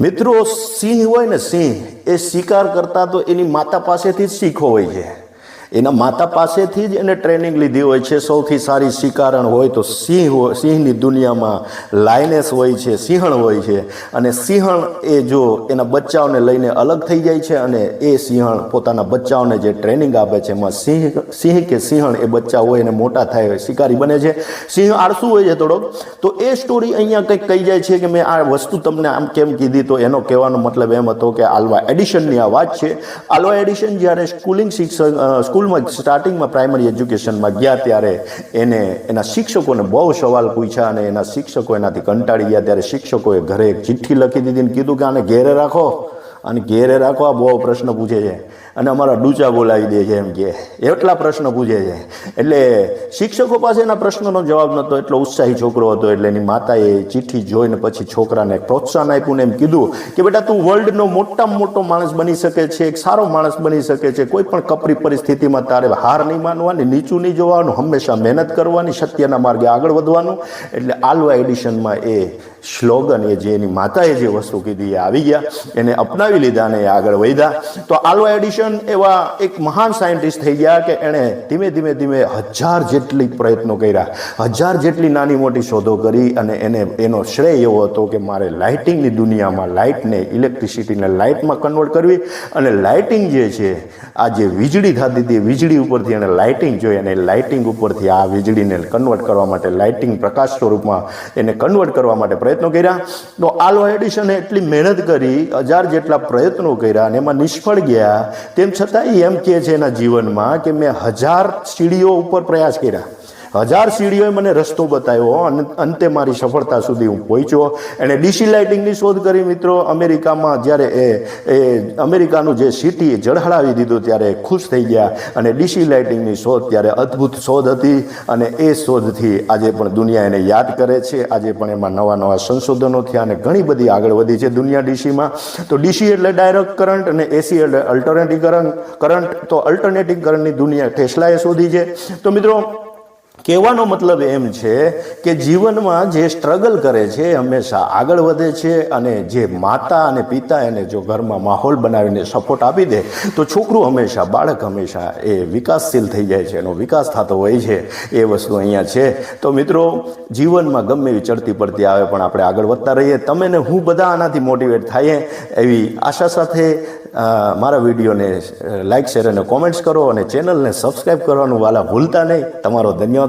મિત્રો સિંહ હોય ને સિંહ, એ શિકાર કરતા તો એની માતા પાસેથી જ શીખો હોય છે. એના માતા પાસેથી જ એને ટ્રેનિંગ લીધી હોય છે. સૌથી સારી શિકારણ હોય તો સિંહ હોય, સિંહની દુનિયામાં લાયનેસ હોય છે, સિંહણ હોય છે. અને સિંહણ એ જો એના બચ્ચાઓને લઈને અલગ થઈ જાય છે અને એ સિંહણ પોતાના બચ્ચાઓને જે ટ્રેનિંગ આપે છે, એમાં સિંહ સિંહ કે સિંહણ એ બચ્ચા હોય એને મોટા થાય શિકારી બને છે. સિંહ આળસુ હોય છે થોડોક. તો એ સ્ટોરી અહીંયા કંઈક કહી જાય છે કે મેં આ વસ્તુ તમને આમ કેમ કીધી? તો એનો કહેવાનો મતલબ એમ હતો કે આલ્વા એડિશનની આ વાત છે. આલ્વા એડિશન જ્યારે સ્કૂલિંગ શિક્ષક સ્કૂલમાં સ્ટાર્ટિંગમાં પ્રાઇમરી એજ્યુકેશનમાં ગયા ત્યારે એને, એના શિક્ષકોને બહુ સવાલ પૂછ્યા અને એના શિક્ષકો એનાથી કંટાળી ગયા ત્યારે શિક્ષકોએ ઘરે એક ચિઠ્ઠી લખી દીધી અને કીધું કે આને ઘેરે રાખો. અને ઘેરે રાખો આ બહુ પ્રશ્ન પૂછે છે. અને અમારા ડૂચા બોલાવી દે છે એમ કે. એટલા પ્રશ્ન પૂછે છે. એટલે શિક્ષકો પાસે એના પ્રશ્નનો જવાબ નહોતો, એટલો ઉત્સાહી છોકરો હતો, એટલે એની માતાએ ચિઠ્ઠી જોઈને પછી છોકરાને પ્રોત્સાહન આપ્યું ને એમ કીધું કે, બેટા, તું વર્લ્ડનો મોટામાં મોટો માણસ બની શકે છે, એક સારો માણસ બની શકે છે, કોઈ પણ કપરી પરિસ્થિતિમાં તારે હાર નહીં માનવાની, નીચું નહીં જોવાનું, હંમેશા મહેનત કરવાની, સત્યના માર્ગે આગળ વધવાનું. એટલે આલવા એડિશનમાં એ સ્લોગન એ જે એની માતાએ જે વસ્તુ કીધી એ આવી ગયા. એને અપનાવી લીધા અને એ આગળ વધ્યા. તો આલવા એડિશન એવા એક મહાન સાયન્ટિસ્ટ થઈ ગયા કે એણે ધીમે ધીમે ધીમે હજાર જેટલી પ્રયત્નો કર્યા. હજાર જેટલી નાની મોટી શોધો કરી અને એને એનો શ્રેય એવો હતો કે મારે લાઇટિંગની દુનિયામાં લાઇટને, ઇલેક્ટ્રિસિટીને લાઇટમાં કન્વર્ટ કરવી અને લાઇટિંગ જે છે, આ જે વીજળી થતી હતી વીજળી ઉપરથી એણે લાઇટિંગ જોઈ અને લાઇટિંગ ઉપરથી આ વીજળીને કન્વર્ટ કરવા માટે લાઇટિંગ પ્રકાશ સ્વરૂપમાં એને કન્વર્ટ કરવા માટે પ્રયત્નો કર્યા. તો આલો એડિશને એટલી મહેનત કરી, હજાર જેટલા પ્રયત્નો કર્યા અને એમાં નિષ્ફળ ગયા તેમ છતાં એ એમ કહે છે એના જીવનમાં કે મેં હજાર સીડીઓ ઉપર પ્રયાસ કર્યા. હજાર સીડીઓએ મને રસ્તો બતાવ્યો. અને અંતે મારી સફળતા સુધી હું પહોંચ્યો. એણે ડીસી લાઇટિંગની શોધ કરી મિત્રો. અમેરિકામાં જ્યારે એ એ અમેરિકાનું જે સિટી જળહળાવી દીધું ત્યારે ખુશ થઈ ગયા. અને ડીસી લાઇટિંગની શોધ ત્યારે અદ્ભુત શોધ હતી. અને એ શોધથી આજે પણ દુનિયા એને યાદ કરે છે. આજે પણ એમાં નવા નવા સંશોધનો થયા અને ઘણી બધી આગળ વધી છે દુનિયા ડીસીમાં. તો ડીસી એટલે ડાયરેક્ટ કરંટ અને એસી એટલે અલ્ટરનેટિવ કરંટ. કરંટ તો અલ્ટરનેટિવ કરંટની દુનિયા ટેસ્લાએ શોધી છે. તો મિત્રો કહેવાનો મતલબ એમ છે કે જીવનમાં જે સ્ટ્રગલ કરે છે હંમેશા આગળ વધે છે અને જે માતા અને પિતા એને જો ઘરમાં માહોલ બનાવીને સપોર્ટ આપી દે, તો છોકરું હંમેશા, બાળક હંમેશા એ વિકાસશીલ થઈ જાય છે, એનો વિકાસ થતો હોય છે. એ વસ્તુ અહીંયા છે. તો મિત્રો, જીવનમાં ગમે એવી ચડતી પડતી આવે પણ આપણે આગળ વધતા રહીએ. તમે ને હું બધા આનાથી મોટિવેટ થઈએ એવી આશા સાથે મારા વિડીયોને લાઇક શેર અને કોમેન્ટ્સ કરો અને ચેનલને સબસ્ક્રાઈબ કરવાનું વાલા ભૂલતા નહીં. તમારો ધન્યવાદ.